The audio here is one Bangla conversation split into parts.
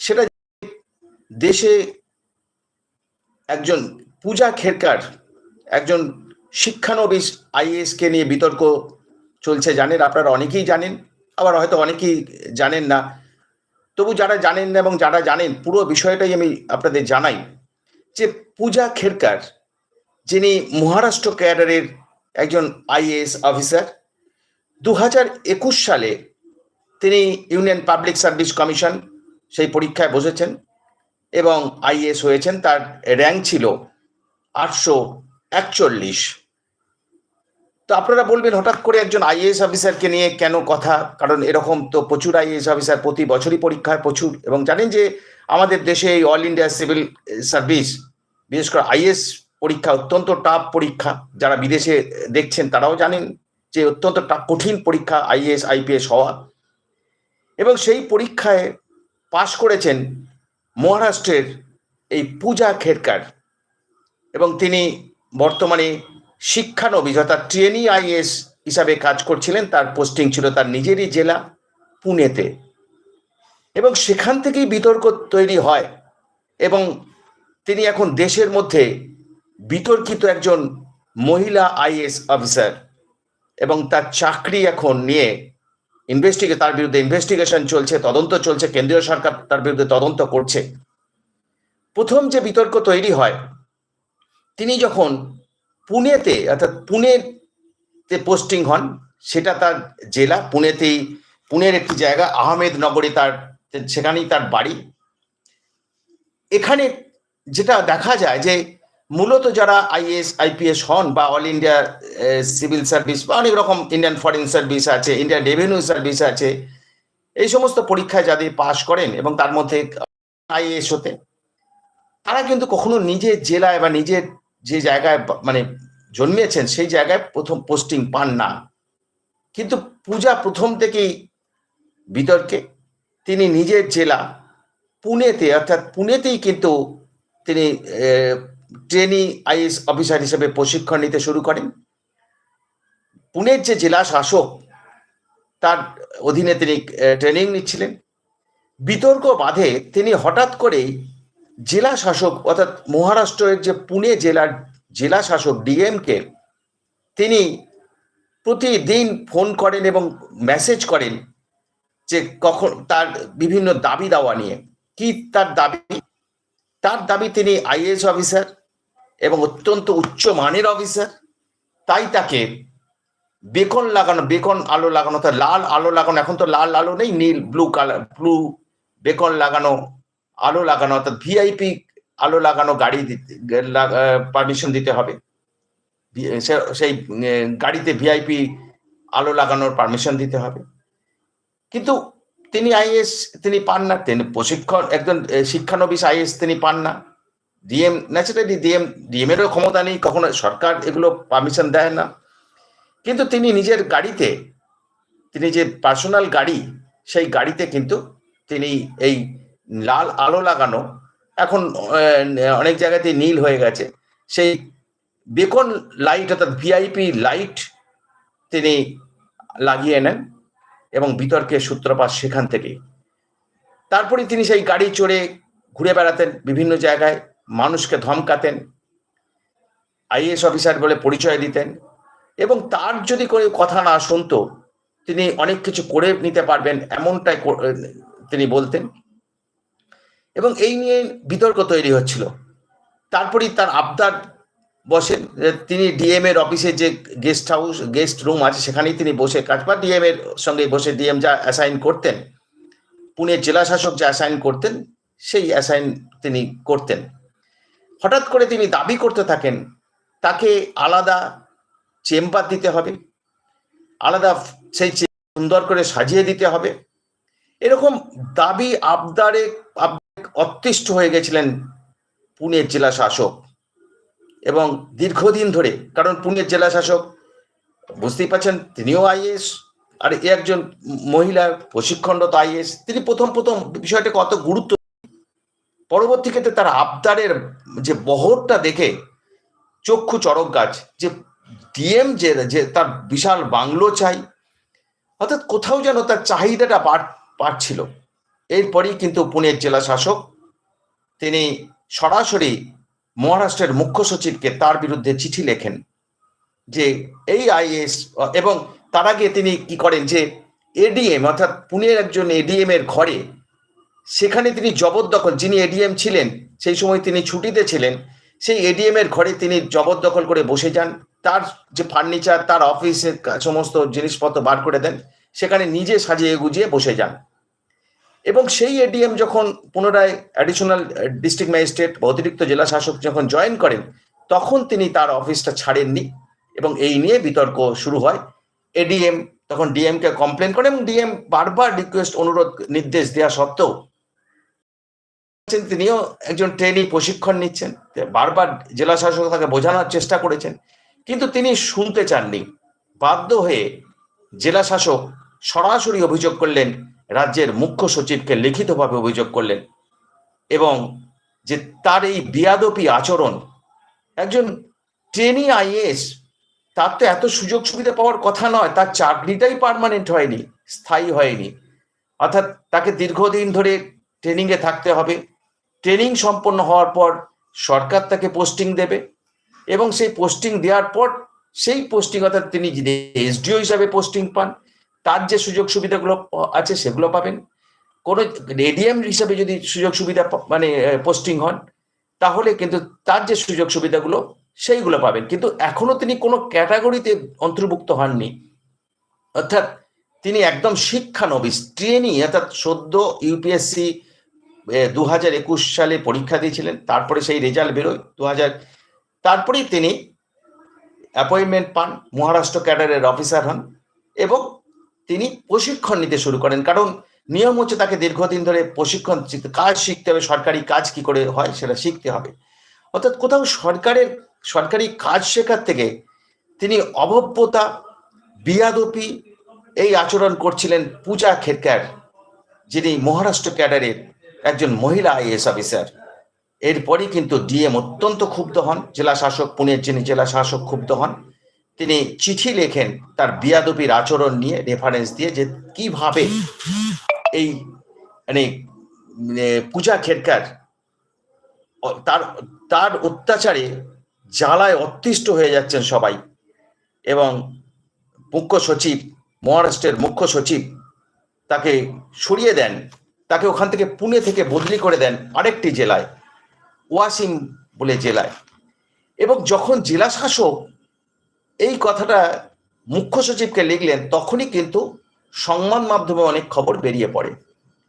সেটা দেশে একজন পূজা খেরকার, একজন শিক্ষানবিশ আইএস কে নিয়ে বিতর্ক চলছে, জানেন আপনারা অনেকেই জানেন, আবার হয়তো অনেকেই জানেন না। তবু যারা জানেন না এবং যারা জানেন, পুরো বিষয়টাই আমি আপনাদের জানাই যে পূজা খেরকার যিনি মহারাষ্ট্র ক্যাডারের একজন আইএএস অফিসার দু একুশ সালে তিনি ইউনিয়ন পাবলিক সার্ভিস কমিশন সেই পরীক্ষায় বসেছেন এবং আইএস হয়েছেন, তার র্যাঙ্ক ছিল আটশো একচল্লিশ। তো আপনারা বলবেন, হঠাৎ করে একজন আইএএস অফিসারকে নিয়ে কেন কথা? কারণ এরকম তো প্রচুর আইএএস অফিসার, প্রতি বছরই পরীক্ষায় প্রচুর। এবং জানেন যে আমাদের দেশে এই অল ইন্ডিয়া সিভিল সার্ভিস, বিশেষ করে আইএস পরীক্ষা অত্যন্ত টাফ পরীক্ষা। যারা বিদেশে দেখছেন, তারাও জানেন যে অত্যন্ত কঠিন পরীক্ষা আইএস আইপিএস হওয়া। এবং সেই পরীক্ষায় পাশ করেছেন মহারাষ্ট্রের এই পূজা খেরকার এবং তিনি বর্তমানে শিক্ষানবিশ অর্থাৎ ট্রেনি আইএস হিসাবে কাজ করছিলেন। তার পোস্টিং ছিল তার নিজেরই জেলা, পুনেতে। এবং সেখান থেকেই বিতর্ক তৈরি হয় এবং তিনি এখন দেশের মধ্যে বিতর্কিত একজন মহিলা আইএস অফিসার এবং তার চাকরি এখন নিয়ে ইনভেস্টিগে তার বিরুদ্ধে ইনভেস্টিগেশন চলছে, তদন্ত চলছে, কেন্দ্রীয় সরকার তার বিরুদ্ধে তদন্ত করছে। প্রথম যে বিতর্ক তৈরি হয়, তিনি যখন পুনেতে, অর্থাৎ পুনেতে পোস্টিং হন, সেটা তার জেলা, পুনেতেই, পুনের একটি জায়গা, আহমেদনগরে তার, সেখানেই তার বাড়ি। এখানে যেটা দেখা যায় যে মূলত যারা আইএস, আইপিএস হন বা অল ইন্ডিয়া সিভিল সার্ভিস বা অনেক রকম ইন্ডিয়ান ফরেন সার্ভিস আছে, ইন্ডিয়ান রেভিনিউ সার্ভিস আছে, এই সমস্ত পরীক্ষায় যাদের পাশ করেন এবং তার মধ্যে আইএস হতে তারা কিন্তু কখনো নিজের জেলায় বা নিজের যে জায়গায় মানে জন্মিয়েছেন সেই জায়গায় প্রথম পোস্টিং পান না। কিন্তু পূজা প্রথম থেকেই বিতর্কে, তিনি নিজের জেলা পুনেতে, অর্থাৎ পুনেতেই কিন্তু তিনি ট্রেনি আইএস অফিসার হিসেবে প্রশিক্ষণ নিতে শুরু করেন। পুনের যে জেলা শাসক, তার অধীনে তিনি ট্রেনিং নিচ্ছিলেন। বিতর্ক বাধে তিনি হঠাৎ করেই জেলা শাসক, অর্থাৎ মহারাষ্ট্রের যে পুনে জেলার জেলা শাসক ডিএমকে, তিনি প্রতিদিন ফোন করেন এবং মেসেজ করেন যে কখন তার বিভিন্ন দাবি দাওয়া নিয়ে। কি তার দাবি? তার দাবি তিনি আইএএস অফিসার এবং অত্যন্ত উচ্চ মানের অফিসার। তাই তাকে বেকন লাগানো, বেকন আলো লাগানো, তার লাল আলো লাগানো, এখন তো লাল আলো নেই, নীল ব্লু কালার ব্লু বেকন লাগানো, আলো লাগানো, অর্থাৎ ভিআইপি আলো লাগানো, গাড়ি পারমিশন দিতে হবে। সেই গাড়িতে ভিআইপি আলো লাগানোর পারমিশন দিতে হবে। কিন্তু তিনি আইএস, তিনি পান না। তিনি প্রশিক্ষণ, একজন শিক্ষানবিশ আইএস তিনি পান না। ডিএম ন্যাচারালি ডিএম ডিএম এরও ক্ষমতা নেই, কখনো সরকার এগুলো পারমিশন দেয় না। কিন্তু তিনি নিজের গাড়িতে, তিনি যে পার্সোনাল গাড়ি, সেই গাড়িতে কিন্তু তিনি এই লাল আলো লাগানো, এখন অনেক জায়গাতে নীল হয়ে গেছে। সেই বেকন লাইট অর্থাৎ ভিআইপি লাইট তিনি লাগিয়ে নেন। এবং বিতর্কের সূত্রপাত সেখান থেকেই তারপরে তিনি সেই গাড়ি চড়ে ঘুরে বেড়াতেন বিভিন্ন জায়গায়, মানুষকে ধমকাতেন আইএস অফিসার বলে পরিচয় দিতেন এবং তার যদি কোনো কথা না শুনতো, তিনি অনেক কিছু করে নিতে পারবেন এমনটাই তিনি বলতেন। এবং এই নিয়ে বিতর্ক তৈরি হচ্ছিল। তারপরেই তার আবদার বসেন তিনি ডিএম এর অফিসে যে গেস্ট হাউস, গেস্ট রুম আছে, সেখানেই তিনি বসে কাজ বা ডিএম এর সঙ্গে বসে ডিএম যা অ্যাসাইন করতেন, পুনের জেলা শাসক যা অ্যাসাইন করতেন, সেই অ্যাসাইন তিনি করতেন। হঠাৎ করে তিনি দাবি করতে থাকেন, তাকে আলাদা চেম্বার দিতে হবে, আলাদা সেই সুন্দর করে সাজিয়ে দিতে হবে। এরকম দাবি আবদারে অতিষ্ঠ হয়ে গেছিলেন পুনের জেলা শাসক। এবং দীর্ঘদিন ধরে, কারণ পুনের জেলা শাসক, বুঝতেই পারছেন, তিনিও আইএস আর এ একজন মহিলা প্রশিক্ষণরত আইএস তিনি প্রথম প্রথম বিষয়টা কত গুরুত্ব পরবর্তী ক্ষেত্রে তার আবদারের যে বহরটা দেখে চক্ষু চড়ক গাছ, যে ডিএম যে যে তার বিশাল বাংলো চাই, অর্থাৎ কোথাও যেন তার চাহিদাটা বাড়ছিল এরপরই কিন্তু পুনের জেলা শাসক, তিনি সরাসরি মহারাষ্ট্রের মুখ্য সচিবকে তার বিরুদ্ধে চিঠি লেখেন যে এই আইএস, এবং তার আগে তিনি কি করেন যে এডিএম, অর্থাৎ পুনের একজন এডিএম এর ঘরে, সেখানে তিনি জবরদখল, যিনি এডিএম ছিলেন, সেই সময় তিনি ছুটিতে ছিলেন, সেই এডিএম এর ঘরে তিনি জবরদখল করে বসে যান। তার যে ফার্নিচার, তার অফিসের সমস্ত জিনিসপত্র বার করে দেন, সেখানে নিজে সাজিয়ে গুজিয়ে বসে যান। এবং সেই এডিএম যখন পুনরায় অ্যাডিশনাল ডিস্ট্রিক্ট ম্যাজিস্ট্রেট বা অতিরিক্ত জেলা শাসক যখন জয়েন করেন, তখন তিনি তার অফিসটা ছাড়েননি এবং এই নিয়ে বিতর্ক শুরু হয়। এডিএম তখন ডিএম কে কমপ্লেন করে এবং ডিএম বারবার রিকোয়েস্ট অনুরোধ, নির্দেশ দেওয়া সত্ত্বেও তিনিও একজন ট্রেনি প্রশিক্ষণ নিচ্ছেন বারবার জেলা শাসক তাকে বোঝানোর চেষ্টা করেছেন, কিন্তু তিনি শুনতে চাননি। বাধ্য হয়ে জেলা শাসক সরাসরি অভিযোগ করলেন রাজ্যের মুখ্য সচিবকে লিখিতভাবে অভিযোগ করলেন এবং যে তার এই বিয়াদপি আচরণ, একজন ট্রেনি আইএস তার তো এত সুযোগ সুবিধা পাওয়ার কথা নয়, তার চাকরিটাই পার্মানেন্ট হয়নি, স্থায়ী হয়নি। অর্থাৎ তাকে দীর্ঘদিন ধরে ট্রেনিংয়ে থাকতে হবে। ট্রেনিং সম্পন্ন হওয়ার পর সরকার তাকে পোস্টিং দেবে এবং সেই পোস্টিং দেওয়ার পর সেই পোস্টিং অর্থাৎ তিনি এসডিও হিসাবে পোস্টিং পান তার যে সুযোগ সুবিধাগুলো আছে সেগুলো পাবেন। কোনো এডিএম হিসাবে যদি সুযোগ সুবিধা মানে পোস্টিং হন, তাহলে কিন্তু তার যে সুযোগ সুবিধাগুলো, সেইগুলো পাবেন। কিন্তু এখনও তিনি কোনো ক্যাটাগরিতে অন্তর্ভুক্ত হননি। অর্থাৎ তিনি একদম শিক্ষানবিশ ট্রেনি অর্থাৎ সদ্য ইউপিএসসি দু হাজার একুশ সালে পরীক্ষা দিয়েছিলেন, তারপরে সেই রেজাল্ট বেরোয় দু হাজার তারপরেই তিনি অ্যাপয়েন্টমেন্ট পান, মহারাষ্ট্র ক্যাডারের অফিসার হন এবং তিনি প্রশিক্ষণ নিতে শুরু করেন। কারণ নিয়ম হচ্ছে তাকে দীর্ঘদিন ধরে প্রশিক্ষণ কাজ শিখতে হবে, সরকারি কাজ কি করে হয় সেটা শিখতে হবে। অর্থাৎ কোথাও সরকারের, সরকারি কাজ শেখার থেকে তিনি অভব্যতা, বিয়াদপি, এই আচরণ করছিলেন পূজা খেরকার, যিনি মহারাষ্ট্র ক্যাডারের একজন মহিলা আইএস অফিসার। এরপরই কিন্তু ডিএম অত্যন্ত ক্ষুব্ধ হন, জেলা শাসক, পুনের যিনি জেলা শাসক ক্ষুব্ধ হন। তিনি চিঠি লেখেন তার বিয়াদবির আচরণ নিয়ে রেফারেন্স দিয়ে যে কীভাবে এই মানে মানে পূজা খেরকার তার তার অত্যাচারে জ্বালায় অতিষ্ঠ হয়ে যাচ্ছেন সবাই এবং মুখ্য সচিব, মহারাষ্ট্রের মুখ্য সচিব তাকে সরিয়ে দেন। তাকে ওখান থেকে পুনে থেকে বদলি করে দেন আরেকটি জেলায়, ওয়াসিম বলে জেলায়। এবং যখন জেলা শাসক এই কথাটা মুখ্য সচিবকে লিখলেন তখনই কিন্তু সংবাদ মাধ্যমে অনেক খবর বেরিয়ে পড়ে।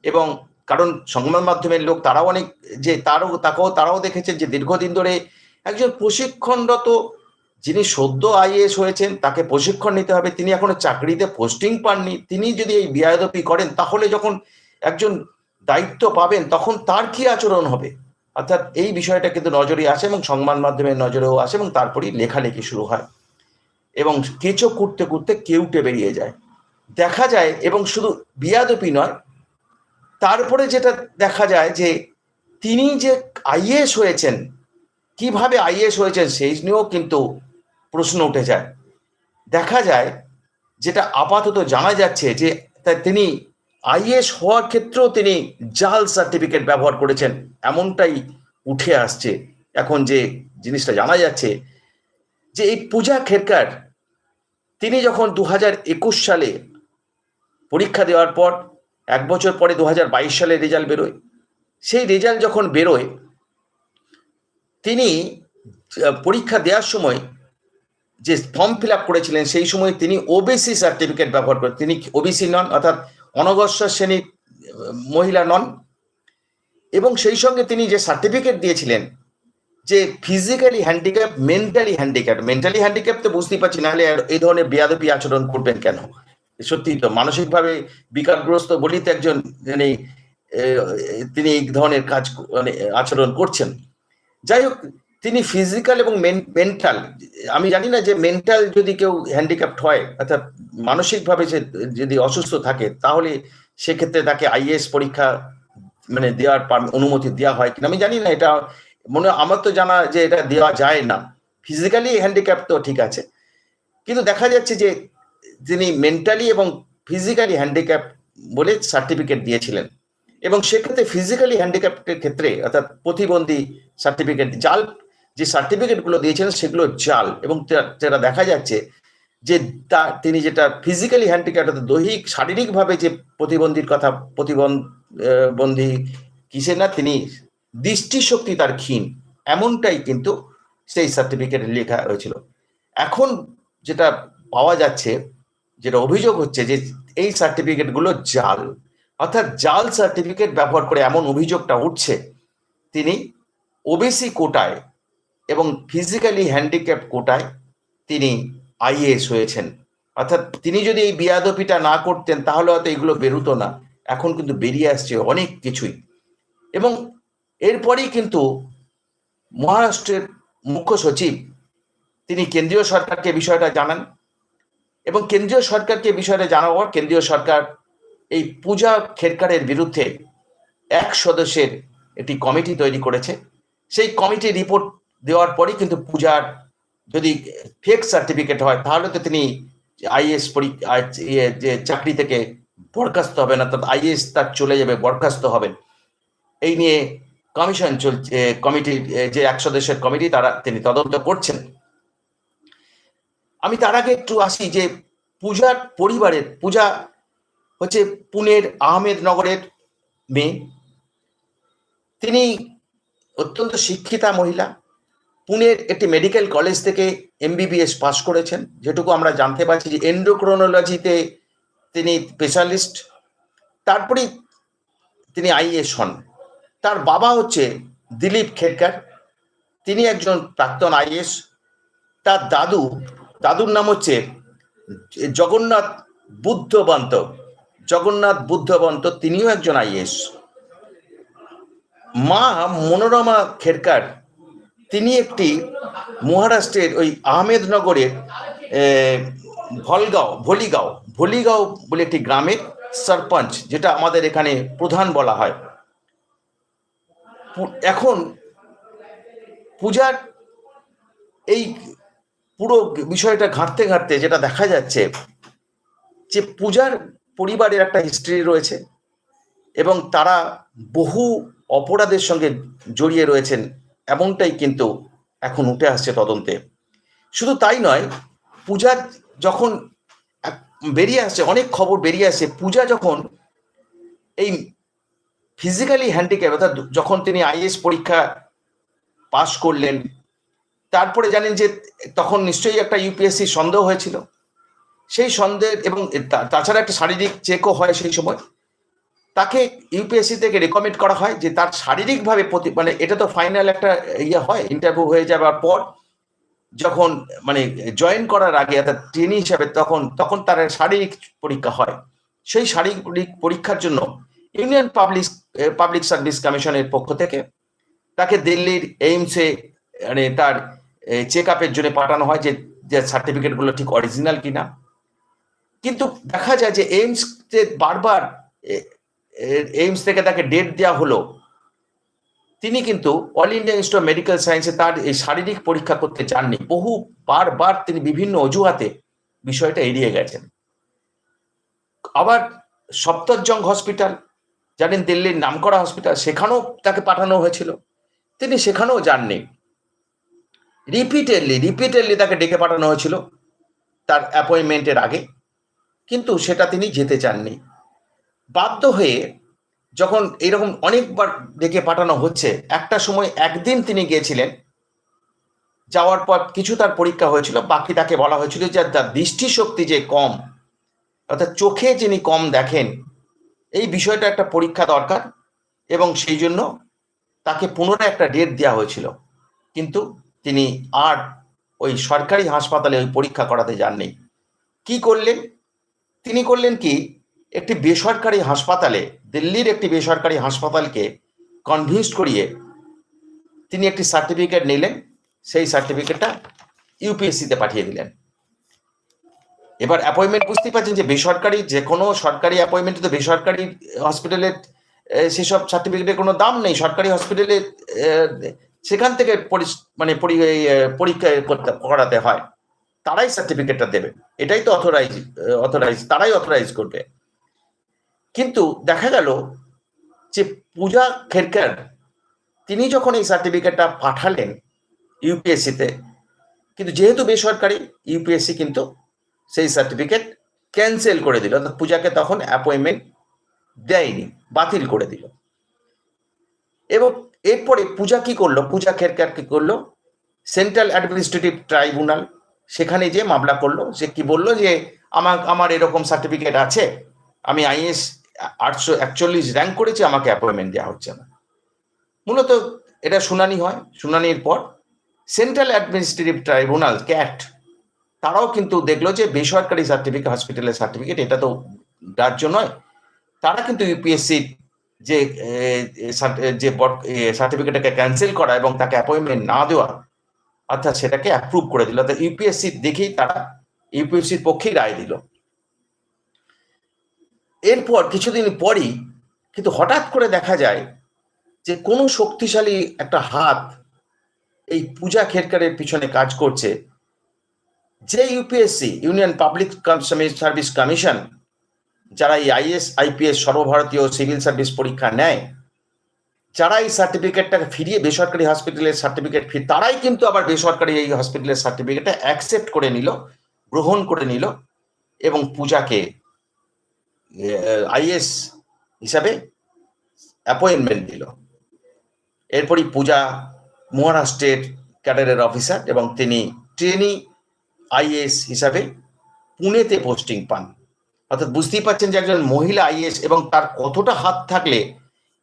এবং কারণ সংবাদ মাধ্যমের লোক তারাও অনেক যে তারও, তাকেও, তারাও দেখেছেন যে দীর্ঘদিন ধরে একজন প্রশিক্ষণরত যিনি সদ্য আইএস হয়েছেন, তাকে প্রশিক্ষণ নিতে হবে। তিনি এখনও চাকরিতে পোস্টিং পাননি। তিনি যদি এই বিয়াদপি করেন, তাহলে যখন একজন দায়িত্ব পাবেন, তখন তার কি আচরণ হবে? অর্থাৎ এই বিষয়টা কিন্তু নজরে আসে এবং সংবাদ মাধ্যমের নজরেও আসে এবং তারপরেই লেখালেখি শুরু হয়। এবং কেঁচো কুটতে কুটতে কেউটে বেরিয়ে যায়। দেখা যায় এবং শুধু বিয়াদপি নয়, তারপরে যেটা দেখা যায় যে তিনি যে আইএস হয়েছেন, কীভাবে আইএস হয়েছেন সেই নিয়েও কিন্তু প্রশ্ন উঠে যায়। দেখা যায় যেটা আপাতত জানা যাচ্ছে যে তিনি আইএস হওয়ার ক্ষেত্রেও তিনি জাল সার্টিফিকেট ব্যবহার করেছেন, এমনটাই উঠে আসছে। এখন যে জিনিসটা জানা যাচ্ছে যে এই পূজা খেরকার তিনি যখন দু হাজার একুশ সালে পরীক্ষা দেওয়ার পর, এক বছর পরে দু হাজার বাইশ সালে রেজাল্ট বেরোয়। সেই রেজাল্ট যখন বেরোয়, তিনি পরীক্ষা দেওয়ার সময় যে ফর্ম ফিল আপ করেছিলেন, সেই সময় তিনি ওবিসি সার্টিফিকেট ব্যবহার করেন। তিনি ওবিসি নন, অর্থাৎ অনগ্রসর শ্রেণির মহিলা নন। এবং সেই সঙ্গে তিনি যে সার্টিফিকেট দিয়েছিলেন যে physically handicap mentally handicap mentally handicap তো বুঝতেই পারছি, নাহলে এই ধরনের বেয়াদপি আচরণ করবেন কেন? সত্যি তো মানসিকভাবে বিকারগ্রস্ত বলেই তো একজন মানে তিনি এই ধরনের কাজ মানে আচরণ করছেন। যাই হোক, তিনি ফিজিক্যাল এবং মেন্টাল আমি জানি না যে মেন্টাল যদি কেউ হ্যান্ডিক্যাপ্ট হয়, অর্থাৎ মানসিকভাবে যে যদি অসুস্থ থাকে, তাহলে সেক্ষেত্রে তাকে আইএস পরীক্ষা মানে দেওয়ার অনুমতি দেওয়া হয় কিনা, আমি জানি না, এটা মনে আমার তো জানা যে এটা দেওয়া যায় না। ফিজিক্যালি হ্যান্ডিক্যাপ তো ঠিক আছে। কিন্তু দেখা যাচ্ছে যে তিনি মেন্টালি এবং ফিজিক্যালি হ্যান্ডিক্যাপ বলে সার্টিফিকেট দিয়েছিলেন। এবং সেক্ষেত্রে ফিজিক্যালি হ্যান্ডিক্যাপ্টের ক্ষেত্রে অর্থাৎ প্রতিবন্ধী সার্টিফিকেট জাল যে সার্টিফিকেটগুলো দিয়েছেন সেগুলো জাল। এবং যেটা দেখা যাচ্ছে যে তা, তিনি যেটা ফিজিক্যালি হ্যান্ডিক্যাপ অর্থাৎ দৈহিক, শারীরিকভাবে যে প্রতিবন্ধীর কথা প্রতিবন্ধী কিসে না, তিনি দৃষ্টিশক্তি তার ক্ষীণ, এমনটাই কিন্তু সেই সার্টিফিকেটে লেখা হয়েছিল। এখন যেটা পাওয়া যাচ্ছে, যেটা অভিযোগ হচ্ছে যে এই সার্টিফিকেটগুলো জাল, অর্থাৎ জাল সার্টিফিকেট ব্যবহার করে এমন অভিযোগটা উঠছে, তিনি ওবিসি কোটায় এবং ফিজিক্যালি হ্যান্ডিক্যাপ কোটায় তিনি আইএএস হয়েছেন। অর্থাৎ তিনি যদি এই বিয়াদপিটা না করতেন, তাহলে হয়তো এগুলো বেরোতো না। এখন কিন্তু বেরিয়ে আসছে অনেক কিছুই। এবং এরপরেই কিন্তু মহারাষ্ট্রের মুখ্য সচিব, তিনি কেন্দ্রীয় সরকারকে বিষয়টা জানান এবং কেন্দ্রীয় সরকারকে বিষয়টা জানাবার কেন্দ্রীয় সরকার এই পূজা খেরকারের বিরুদ্ধে এক সদস্যের একটি কমিটি তৈরি করেছে। সেই কমিটি রিপোর্ট দেওয়ার পরই কিন্তু পূজার যদি ফেক সার্টিফিকেট হয়, তাহলে তো তিনি আইএস যে চাকরি থেকে বরখাস্ত হবেন, অর্থাৎ আইএস তার চলে যাবে, বরখাস্ত হবেন। এই নিয়ে কমিশন চলছে কমিটির যে এক সদস্যের কমিটি, তারা, তিনি তদন্ত করছেন। আমি তার আগে একটু আসি যে পূজার পরিবারের, পূজা হচ্ছে পুনের আহমেদনগরের মেয়ে। তিনি অত্যন্ত শিক্ষিতা মহিলা। পুনের একটি মেডিকেল কলেজ থেকে এমবিবিএস পাশ করেছেন, যেটুকু আমরা জানতে পারছি যে এন্ডোক্রোনোলজিতে তিনি স্পেশালিস্ট তারপরেই তিনি আইএস হন। তার বাবা হচ্ছে দিলীপ খেরকার। তিনি একজন প্রাক্তন আইএস। তার দাদু, দাদুর নাম হচ্ছে জগন্নাথ বুদ্ধবন্ত। জগন্নাথ বুদ্ধবন্ত, তিনিও একজন আইএস। মা মনোরমা খেরকার, তিনি একটি মহারাষ্ট্রের ওই আহমেদনগরের ভলগাঁও, ভলিগাঁও ভলিগাঁও বলে একটি গ্রামের সরপঞ্চ, যেটা আমাদের এখানে প্রধান বলা হয়। এখন পূজার এই পুরো বিষয়টা ঘাঁটতে ঘাঁটতে যেটা দেখা যাচ্ছে যে পূজার পরিবারের একটা হিস্ট্রি রয়েছে এবং তারা বহু অপরাধের সঙ্গে জড়িয়ে রয়েছেন এমনটাই কিন্তু এখন উঠে আসছে তদন্তে। শুধু তাই নয়, পূজা যখন বেরিয়ে আসছে, অনেক খবর বেরিয়ে আসছে পূজা যখন এই ফিজিক্যালি হ্যান্ডিক্যাপ অর্থাৎ যখন তিনি আইএস পরীক্ষা পাশ করলেন, তারপরে জানেন যে তখন নিশ্চয়ই একটা ইউপিএসসি সন্দেহ হয়েছিল। সেই সন্দেহ এবং তাছাড়া একটা শারীরিক চেকও হয় সেই সময়। তাকে ইউপিএসসি থেকে রেকমেন্ড করা হয় যে তার শারীরিকভাবে প্রতি মানে এটা তো ফাইনাল একটা ইয়ে হয় ইন্টারভিউ হয়ে যাওয়ার পর যখন মানে জয়েন করার আগে, অর্থাৎ ট্রেনি হিসাবে তখন তখন তার শারীরিক পরীক্ষা হয়। সেই শারীরিক পরীক্ষার জন্য ইউনিয়ন পাবলিক পাবলিক সার্ভিস কমিশনের পক্ষ থেকে তাকে দিল্লির এইমসে মানে তার চেক আপের জন্য পাঠানো হয় যে যে সার্টিফিকেটগুলো ঠিক অরিজিনাল কিনা। কিন্তু দেখা যায় যে এইমস বারবার এইমস থেকে তাকে ডেট দেওয়া হলো। তিনি কিন্তু All India Institute of Medical সায়েন্সে তার এই শারীরিক পরীক্ষা করতে চাননি বহু বারবার তিনি বিভিন্ন অজুহাতে বিষয়টা এড়িয়ে গেছেন। আবার সপ্তরজং হসপিটাল জানেন দিল্লির নামকরা হসপিটাল সেখানেও তাকে পাঠানো হয়েছিল। তিনি সেখানেও যাননি। রিপিটেডলি রিপিটেডলি তাকে ডেকে পাঠানো হয়েছিল তার অ্যাপয়েন্টমেন্টের আগে। কিন্তু সেটা তিনি যেতে চাননি। বাধ্য হয়ে যখন এরকম অনেকবার ডেকে পাঠানো হচ্ছে, একটা সময় একদিন তিনি গিয়েছিলেন। যাওয়ার পর কিছু তার পরীক্ষা হয়েছিল, বাকি তাকে বলা হয়েছিল যে তার দৃষ্টিশক্তি যে কম, অর্থাৎ চোখে যিনি কম দেখেন এই বিষয়টা একটা পরীক্ষা দরকার এবং সেই জন্য তাকে পুনরায় একটা ডেট দেওয়া হয়েছিল। কিন্তু তিনি আর ওই সরকারি হাসপাতালে ওই পরীক্ষা করাতে যাননি। কি করলেন? তিনি করলেন কি? একটি বেসরকারি হাসপাতালে, দিল্লির একটি বেসরকারি হাসপাতালকে কনভিন্স করিয়ে তিনি একটি সার্টিফিকেট নিলেন। সেই সার্টিফিকেটটা ইউপিএসসিতে পাঠিয়ে দিলেন। এবার অ্যাপয়েন্টমেন্ট বুঝতেই পারছেন যে বেসরকারি যে কোনো সরকারি অ্যাপয়েন্টমেন্ট তো বেসরকারি হসপিটালের সেসব সার্টিফিকেটের কোনো দাম নেই। সরকারি হসপিটালে সেখান থেকে মানে পরীক্ষা করতে, করাতে হয়। তারাই সার্টিফিকেটটা দেবে। এটাই তো অথরাইজ অথরাইজ তারাই অথরাইজ করবে। কিন্তু দেখা গেল যে পূজা খেরকার, তিনি যখন এই সার্টিফিকেটটা পাঠালেন ইউপিএসসিতে কিন্তু যেহেতু বেসরকারি ইউপিএসসি কিন্তু সেই সার্টিফিকেট ক্যান্সেল করে দিল। অর্থাৎ পূজাকে তখন অ্যাপয়েন্টমেন্ট দেয়নি, বাতিল করে দিল। এবং এরপরে পূজা কি করল? পূজা খেরকার কি করল? সেন্ট্রাল অ্যাডমিনিস্ট্রেটিভ ট্রাইব্যুনাল সেখানে যে মামলা করল, সে কি বলল যে আমার আমার এরকম সার্টিফিকেট আছে, আমি আইএস আটশো একচল্লিশ র্যাঙ্ক করেছি, আমাকে অ্যাপয়েন্টমেন্ট দেওয়া হচ্ছে না। মূলত এটা শুনানি হয়। শুনানির পর সেন্ট্রাল অ্যাডমিনিস্ট্রেটিভ ট্রাইব্যুনাল ক্যাট তারাও কিন্তু দেখল যে বেসরকারি সার্টিফিকেট হসপিটালের সার্টিফিকেট এটা তো গ্রাহ্য নয়। তারা কিন্তু ইউপিএসসির যে যে সার্টিফিকেটটাকে ক্যান্সেল করা এবং তাকে অ্যাপয়েন্টমেন্ট না দেওয়া, অর্থাৎ সেটাকে অ্যাপ্রুভ করে দিল। অর্থাৎ ইউপিএসসি দেখেই তারা ইউপিএসসির পক্ষেই রায় দিল। এরপর কিছুদিন পরই কিন্তু হঠাৎ করে দেখা যায় যে কোনো শক্তিশালী একটা হাত এই পূজা খেরকারের পিছনে কাজ করছে। যে UPSC Union Public Service Commission যারা এই আইএস আইপিএস সর্বভারতীয় সিভিল সার্ভিস পরীক্ষা নেয়, যারা এই সার্টিফিকেটটাকে ফিরিয়ে বেসরকারি হসপিটালের সার্টিফিকেট ফির তারাই কিন্তু আবার বেসরকারি এই হসপিটালের সার্টিফিকেটটা অ্যাকসেপ্ট করে নিল, গ্রহণ করে নিল, এবং পূজাকে আইএস হিসাবে অ্যাপয়েন্টমেন্ট দিল। এরপরই পূজা, মহারাষ্ট্রের ক্যাডারের অফিসার এবং তিনি ট্রেনি আইএস হিসাবে পুনেতে পোস্টিং পান। অর্থাৎ বুঝতেই পারছেন যে একজন মহিলা আইএস এবং তার কতটা হাত থাকলে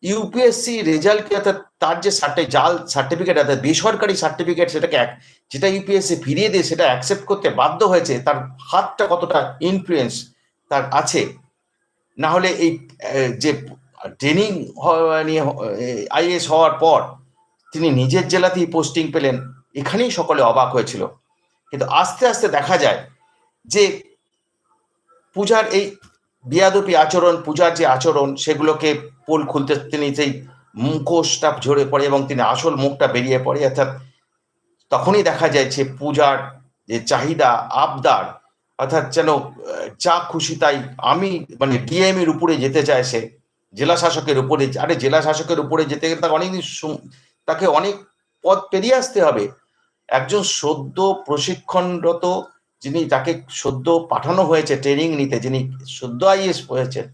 ইউপিএসসি রেজাল্টকে অর্থাৎ তার যে সার্টে, জাল সার্টিফিকেট অর্থাৎ বেসরকারি সার্টিফিকেট সেটাকে এক- যেটা ইউপিএসসি ফিরিয়ে দিয়ে সেটা অ্যাকসেপ্ট করতে বাধ্য হয়েছে, তার হাতটা কতটা ইনফ্লুয়েন্স তার আছে? না হলে এই যে ট্রেনিং নিয়ে আইএস হওয়ার পর তিনি নিজের জেলাতেই পোস্টিং পেলেন। এখানেই সকলে অবাক হয়েছিল। কিন্তু আস্তে আস্তে দেখা যায় যে পূজার এই বিয়াদপি আচরণ, পূজার যে আচরণ, সেগুলোকে পোল খুলতে তিনি সেই মুখোশটা ঝরে পড়ে এবং তিনি আসল মুখটা বেরিয়ে পড়ে। অর্থাৎ তখনই দেখা যায় যে পূজার যে চাহিদা, আবদার, অর্থাৎ যেন যা খুশি তাই আমি মানে ডিএম এর উপরে যেতে চায় সে, জেলা শাসকের উপরে, আরে জেলা শাসকের উপরে যেতে গেলে তাকে অনেকদিন তাকে অনেক পথ পেরিয়ে আসতে হবে। একজন সদ্য প্রশিক্ষণরত যিনি তাকে সদ্য পাঠানো হয়েছে ট্রেনিং নিতে, যিনি সদ্য আইএস হয়েছেন,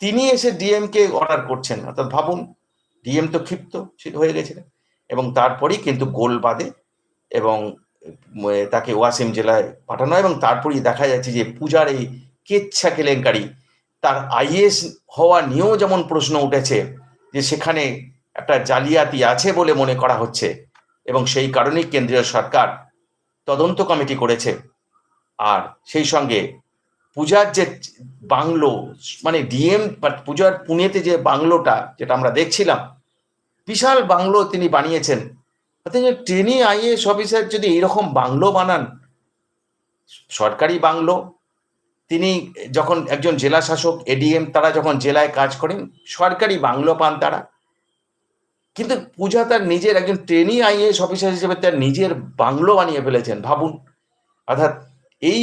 তিনি এসে ডিএম কে অর্ডার করছেন। অর্থাৎ ভাবুন ডিএম তো ক্ষিপ্ত হয়ে গেছিলেন এবং তারপরেই কিন্তু গোল বাদে এবং তাকে ওয়াসিম জেলায় পাঠানো এবং তারপরেই দেখা যাচ্ছে যে পূজার এই কেচ্ছা কেলেঙ্কারি, তার আইএস হওয়া নিয়েও যেমন প্রশ্ন উঠেছে যে সেখানে একটা জালিয়াতি আছে বলে মনে করা হচ্ছে এবং সেই কারণেই কেন্দ্রীয় সরকার তদন্ত কমিটি করেছে। আর সেই সঙ্গে পূজার যে বাংলো মানে ডিএম পূজার পুনেতে যে বাংলোটা, যেটা আমরা দেখছিলাম, বিশাল বাংলো তিনি বানিয়েছেন। অথচ ট্রেনি আইএস অফিসার যদি এইরকম বাংলো বানান, সরকারি বাংলো, তিনি যখন একজন জেলা শাসক এডিএম, তারা যখন জেলায় কাজ করেন, সরকারি বাংলো পান তারা। কিন্তু পূজা তার নিজের একজন ট্রেনি আইএস অফিসার হিসেবে তার নিজের বাংলো বানিয়ে ফেলেছেন, ভাবুন। অর্থাৎ এই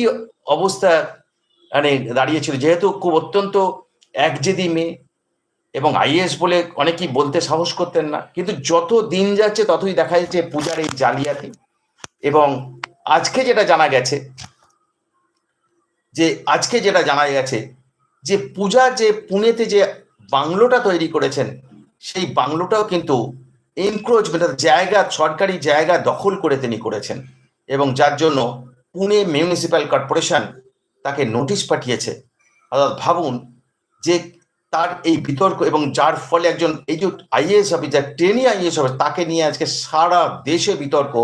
অবস্থা মানে দাঁড়িয়েছিল যেহেতু খুব অত্যন্ত একজেদি মেয়ে এবং আইএস বলে অনেকেই বলতে সাহস করতেন না, কিন্তু যত দিন যাচ্ছে ততই দেখা যাচ্ছে পূজার এই জালিয়াতি। এবং আজকে যেটা জানা গেছে, যে আজকে যেটা জানা গেছে, যে পূজা যে পুনেতে যে বাংলোটা তৈরি করেছেন সেই বাংলোটাও কিন্তু এনক্রোচমেন্ট জায়গা, সরকারি জায়গা দখল করে তিনি করেছেন। এবং যার জন্য পুনে মিউনিসিপ্যাল কর্পোরেশন তাকে নোটিশ পাঠিয়েছে। অর্থাৎ ভাবুন যে তার এই বিতর্ক এবং যার ফলে একজন, এই যে IAS officer trainee IAS officer তাকে নিয়ে আজকে সারা দেশে বিতর্ক।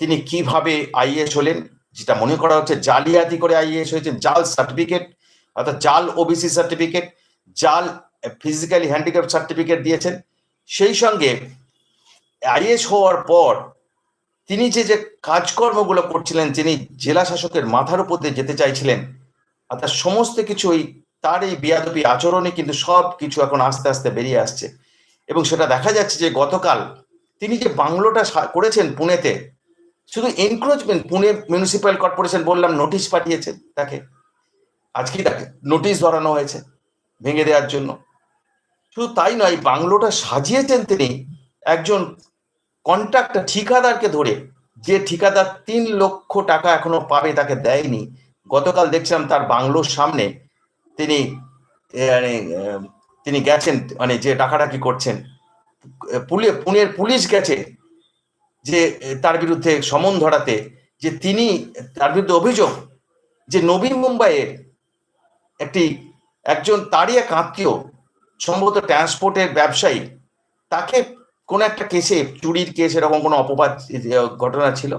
তিনি কীভাবে আইএস হলেন? যেটা মনে করা হচ্ছে জালিয়াতি করে আইএস হয়েছে জাল সার্টিফিকেট অর্থাৎ জাল ওবিসি সার্টিফিকেট জাল ফিজিক্যালি হ্যান্ডিক্যাপ সার্টিফিকেট দিয়েছেন। সেই সঙ্গে আইএস হওয়ার পর তিনি যে যে কাজকর্মগুলো করছিলেন যিনি জেলা শাসকের মাথার উপর দিয়ে যেতে চাইছিলেন অর্থাৎ সমস্ত কিছুই তার এই বিয়াদবি আচরণে কিন্তু সব কিছু এখন আস্তে আস্তে বেরিয়ে আসছে। এবং সেটা দেখা যাচ্ছে যে, গতকাল তিনি যে বাংলোটা করেছেন পুনেতে, শুধু এনক্রোচমেন্ট পুনে মিউনিসিপ্যাল কর্পোরেশন বললাম নোটিশ পাঠিয়েছে তাকে। আজকেই তাকে নোটিশ ধরানো হয়েছে, ভেঙে দেওয়ার জন্য। শুধু তাই নয় বাংলোটা সাজিয়েছেন তিনি একজন কন্ট্রাক্টর, ঠিকাদারকে ধরে। যে ঠিকাদার তিন লক্ষ টাকা এখনও পাবে, তাকে দেয়নি। গতকাল দেখছিলাম তার বাংলোর সামনে তিনি মানে তিনি গেছেন মানে যে ডাকাডাকি করছেন। পুলে পুনের পুলিশ গেছে যে তার বিরুদ্ধে সমন ধরাতে, যে তিনি, তার বিরুদ্ধে অভিযোগ যে নবী মুম্বাইয়ের একটি, একজন তারই এক আত্মীয় সম্ভবত ট্রান্সপোর্টের ব্যবসায়ী, তাকে কোনো একটা কেসে চুরির কেস এরকম কোনো অপবাদ ঘটনা ছিল।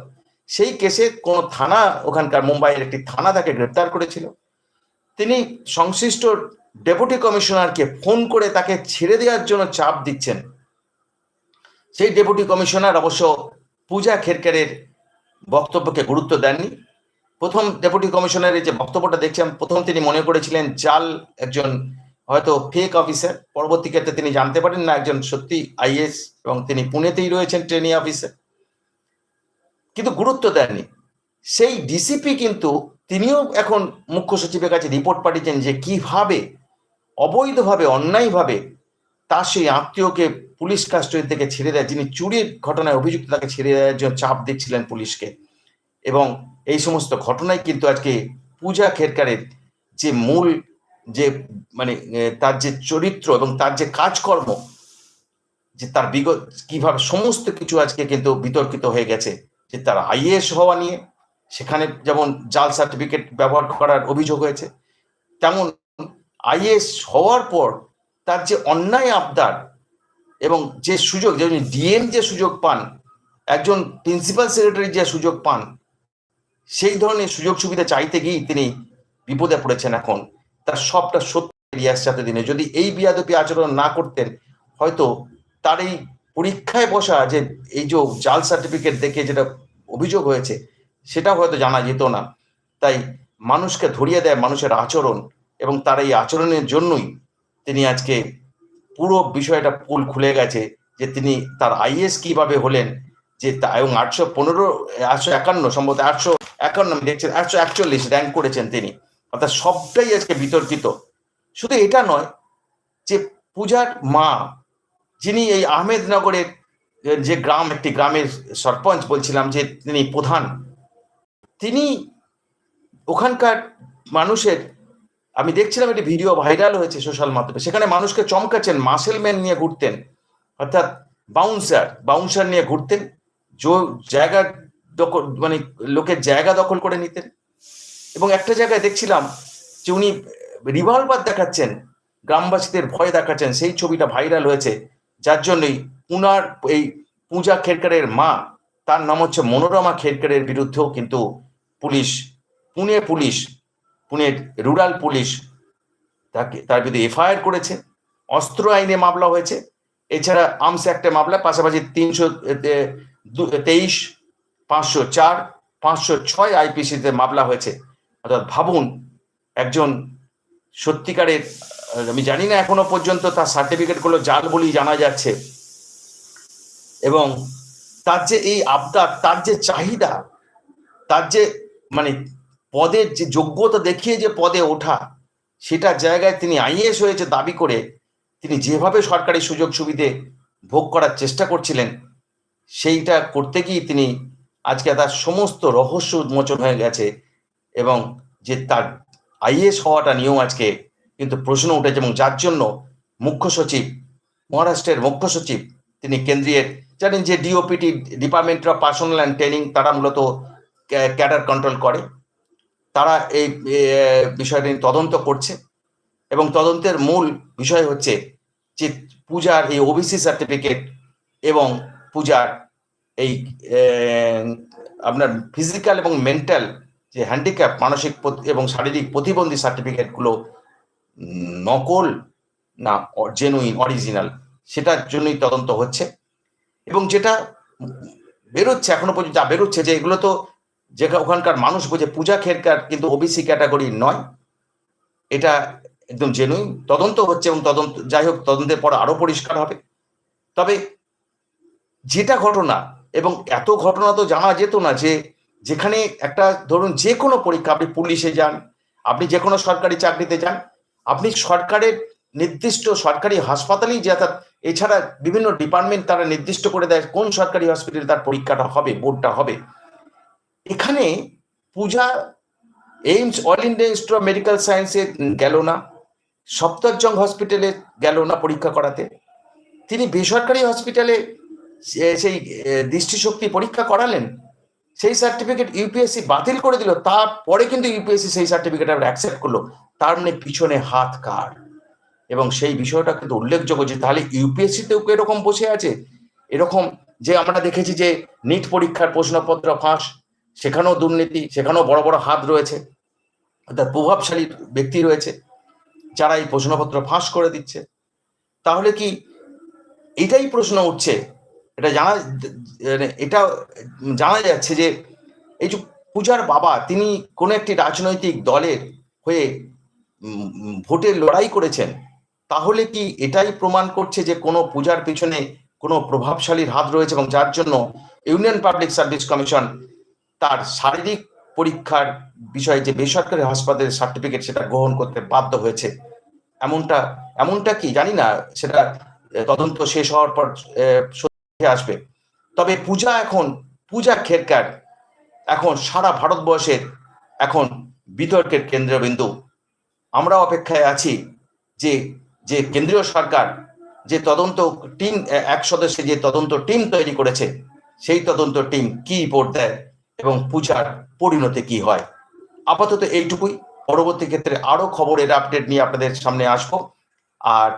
সেই কেসে কোনো থানা, ওখানকার মুম্বাইয়ের একটি থানা তাকে গ্রেপ্তার করেছিল। তিনি সংশ্লিষ্ট ডেপুটি কমিশনারকে ফোন করে তাকে ছেড়ে দেওয়ার জন্য চাপ দিচ্ছেন। সেই ডেপুটি কমিশনার অবশ্য পূজা খেরকেরের বক্তব্যকে গুরুত্ব দেননি। প্রথম ডেপুটি কমিশনারের যে বক্তব্যটা দেখছিলাম প্রথম তিনি মনে করেছিলেন, জাল একজন হয়তো ফেক অফিসার পরবর্তী ক্ষেত্রে তিনি জানতে পারেন না একজন সত্যি আইএস এবং তিনি পুনেতেই রয়েছেন ট্রেনিং অফিসার কিন্তু গুরুত্ব দেননি। সেই ডিসিপি কিন্তু তিনিও এখন মুখ্য সচিবের কাছে রিপোর্ট পাঠিয়েছেন যে কীভাবে, অবৈধভাবে, অন্যায়ভাবে তার সেই আত্মীয়কে পুলিশ কাস্টডি থেকে ছেড়ে দেয়, যিনি চুরির ঘটনায় অভিযুক্ত তাকে ছেড়ে দেওয়ার জন্য চাপ দিচ্ছিলেন পুলিশকে। এবং এই সমস্ত ঘটনায় কিন্তু আজকে পূজা খেরকারের যে মূল যে মানে তার যে চরিত্র এবং তার যে কাজকর্ম, যে তার বিগত কীভাবে সমস্ত কিছু আজকে কিন্তু বিতর্কিত হয়ে গেছে, যে তার আইএস হওয়া নিয়ে, সেখানে যেমন জাল সার্টিফিকেট ব্যবহার করার অভিযোগ হয়েছে, তেমন আইএস হওয়ার পর তার যে অন্যায় আবদার এবং যে সুযোগ যেমন ডিএম যে সুযোগ পান, একজন প্রিন্সিপাল সেক্রেটারি যে সুযোগ পান, সেই ধরনের সুযোগ সুবিধা চাইতে গিয়েই তিনি বিপদে পড়েছেন এখন। তার সবটা সত্য বেরিয়ে এত দিনে। যদি এই বিয়াদপি আচরণ না করতেন, হয়তো তার এই পরীক্ষায় বসা যে এই যে জাল সার্টিফিকেট দেখে যেটা অভিযোগ হয়েছে সেটা হয়তো জানা যেত না। তাই মানুষকে ধরিয়ে দেয় মানুষের আচরণ এবং তার এই আচরণের জন্যই তিনি আজকে পুরো বিষয়টা পুল খুলে গেছে যে তিনি তার আইএস কীভাবে হলেন, যে এবং আটশো পনেরো, আটশো একান্ন, সম্ভবত আটশো একান্ন দেখছেন একশো একচল্লিশ র্যাঙ্ক করেছেন তিনি। অর্থাৎ সবটাই আজকে বিতর্কিত। শুধু এটা নয় যে পূজার মা, যিনি এই আহমেদনগরের যে গ্রাম, একটি গ্রামের সরপঞ্চ বলছিলাম যে তিনি প্রধান, তিনি ওখানকার মানুষের, আমি দেখছিলাম একটি ভিডিও ভাইরাল হয়েছে সোশ্যাল মাধ্যমে, সেখানে মানুষকে চমকাচ্ছেন, মাসেল ম্যান নিয়ে ঘুরতেন, অর্থাৎ বাউন্সার বাউন্সার নিয়ে ঘুরতেন, জো জায়গা দখল মানে লোকের জায়গা দখল করে নিতেন। এবং একটা জায়গায় দেখছিলাম যে উনি রিভলভার দেখাচ্ছেন, গ্রামবাসীদের ভয় দেখাচ্ছেন, সেই ছবিটা ভাইরাল হয়েছে। যার জন্যই পুনার এই পূজা খেরকারের মা, তার নাম হচ্ছে মনোরমা খেরকারের বিরুদ্ধেও কিন্তু পুলিশ, পুনে পুলিশ, পুনের রুরাল পুলিশ তাকে তার বিরুদ্ধে এফআইআর করেছে। অস্ত্র আইনে মামলা হয়েছে। এছাড়া আর্মস অ্যাক্টে মামলা, পাশাপাশি তিনশো তেইশ, পাঁচশো চার, পাঁচশো ছয় আইপিসিতে মামলা হয়েছে। অর্থাৎ ভাবুন, একজন সত্যিকারের আমি জানি না এখনও পর্যন্ত তার সার্টিফিকেটগুলো জাল বলেই জানা যাচ্ছে। এবং তার যে এই আবদার, তার যে চাহিদা, তার যে মানে পদের যে যোগ্যতা দেখিয়ে যে পদে ওঠা, সেটা জায়গায় তিনি আইএস হয়েছে দাবি করে তিনি যেভাবে সরকারি সুযোগ সুবিধে ভোগ করার চেষ্টা করছিলেন, সেইটা করতে গিয়ে তিনি আজকে তার সমস্ত রহস্য উন্মোচন হয়ে গেছে। এবং যে তার আইএস হওয়াটা নিয়েও আজকে কিন্তু প্রশ্ন উঠেছে এবং যার জন্য মুখ্য সচিব, মহারাষ্ট্রের মুখ্য সচিব, তিনি কেন্দ্রীয়, জানেন যে DOPT department of personnel and training তারা মূলত ক্যাডার কন্ট্রোল করে। তারা এই বিষয়টি তদন্ত করছে এবং তদন্তের মূল বিষয় হচ্ছে যে পূজার এই ওবিসি সার্টিফিকেট এবং পূজার এই আপনার ফিজিক্যাল এবং মেন্টাল যে হ্যান্ডিক্যাপ মানসিক এবং শারীরিক প্রতিবন্ধী সার্টিফিকেটগুলো নকল না জেনুইন অরিজিনাল সেটার জন্যই তদন্ত হচ্ছে। এবং যেটা বেরোচ্ছে এখনও পর্যন্ত, যা বেরোচ্ছে যে এগুলো তো যেটা ওখানকার মানুষ বোঝে, পূজা খেরকার কিন্তু ওবিসি ক্যাটাগরি নয়। এটা একদম জেনুইন তদন্ত হচ্ছে এবং তদন্ত, যাই হোক তদন্তের পর আরও পরিষ্কার হবে। তবে যেটা ঘটনা, এবং এত ঘটনা তো জানা যেত না যে যেখানে একটা ধরুন যে কোনো পরীক্ষা, আপনি পুলিশে যান, আপনি যে কোনো সরকারি চাকরিতে যান, আপনি সরকারের নির্দিষ্ট সরকারি হাসপাতালেই যাতায়াত এছাড়া বিভিন্ন ডিপার্টমেন্ট তারা নির্দিষ্ট করে দেয় কোন সরকারি হসপিটালে তার পরীক্ষাটা হবে, বোর্ডটা হবে। এখানে Puja AIIMS All India Institute of Medical সায়েন্সে গেল না, সপ্তরজং হসপিটালে গেল না পরীক্ষা করাতে। তিনি বেসরকারি হসপিটালে সেই দৃষ্টিশক্তি পরীক্ষা করালেন সেই সার্টিফিকেট ইউপিএসসি বাতিল করে দিল, তারপরে কিন্তু ইউপিএসসি সেই সার্টিফিকেট আবার অ্যাকসেপ্ট করল। তার মানে পিছনে হাত কার? এবং সেই বিষয়টা কিন্তু উল্লেখযোগ্য যে তাহলে ইউপিএসসিতেও এরকম বসে আছে? এরকম যে আমরা দেখেছি যে নিট পরীক্ষার প্রশ্নপত্র ফাঁস, সেখানেও দুর্নীতি, সেখানেও বড় বড় হাত রয়েছে। অর্থাৎ প্রভাবশালী ব্যক্তি রয়েছে, যারা এই প্রশ্নপত্র ফাঁস করে দিচ্ছে। তাহলে কি এটাই প্রশ্ন উঠছে এটা জানা মানে এটা জানা যাচ্ছে যে এই যে পূজার বাবা, তিনি কোনো একটি রাজনৈতিক দলের হয়ে ভোটের লড়াই করেছেন, তাহলে কি এটাই প্রমাণ করছে যে কোনো পূজার পিছনে কোনো প্রভাবশালীর হাত রয়েছে এবং যার জন্য ইউনিয়ন পাবলিক সার্ভিস কমিশন তার শারীরিক পরীক্ষার বিষয়ে যে বেসরকারি হাসপাতালের সার্টিফিকেট সেটা গ্রহণ করতে বাধ্য হয়েছে? এমনটা এমনটা কি? জানি না, সেটা তদন্ত শেষ হওয়ার পর আসবে। তবে পূজা এখন, পূজা খেরকার এখন সারা ভারতবর্ষের এখন বিতর্কের কেন্দ্রবিন্দু। আমরা অপেক্ষায় আছি যে যে কেন্দ্রীয় সরকার, যে তদন্ত টিম, এক সদস্যের যে তদন্ত টিম তৈরি করেছে, সেই তদন্ত টিম কি রিপোর্ট দেয় এবং পূজার পরিণতি কি হয়। আপাতত এইটুকুই। পরবর্তী ক্ষেত্রে আরও খবরের আপডেট নিয়ে আপনাদের সামনে আসব। আর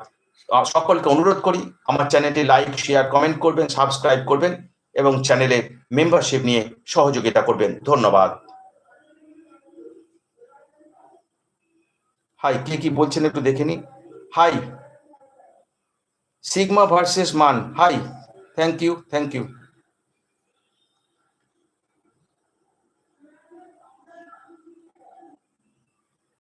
সকলকে অনুরোধ করি আমার চ্যানেলটি লাইক শেয়ার কমেন্ট করবেন সাবস্ক্রাইব করবেন এবং চ্যানেলের মেম্বারশিপ নিয়ে সহযোগিতা করবেন। ধন্যবাদ। হাই কে, কি বলছেন একটু দেখে নি হাই সিগমা ভার্সেস মান high thank you thank you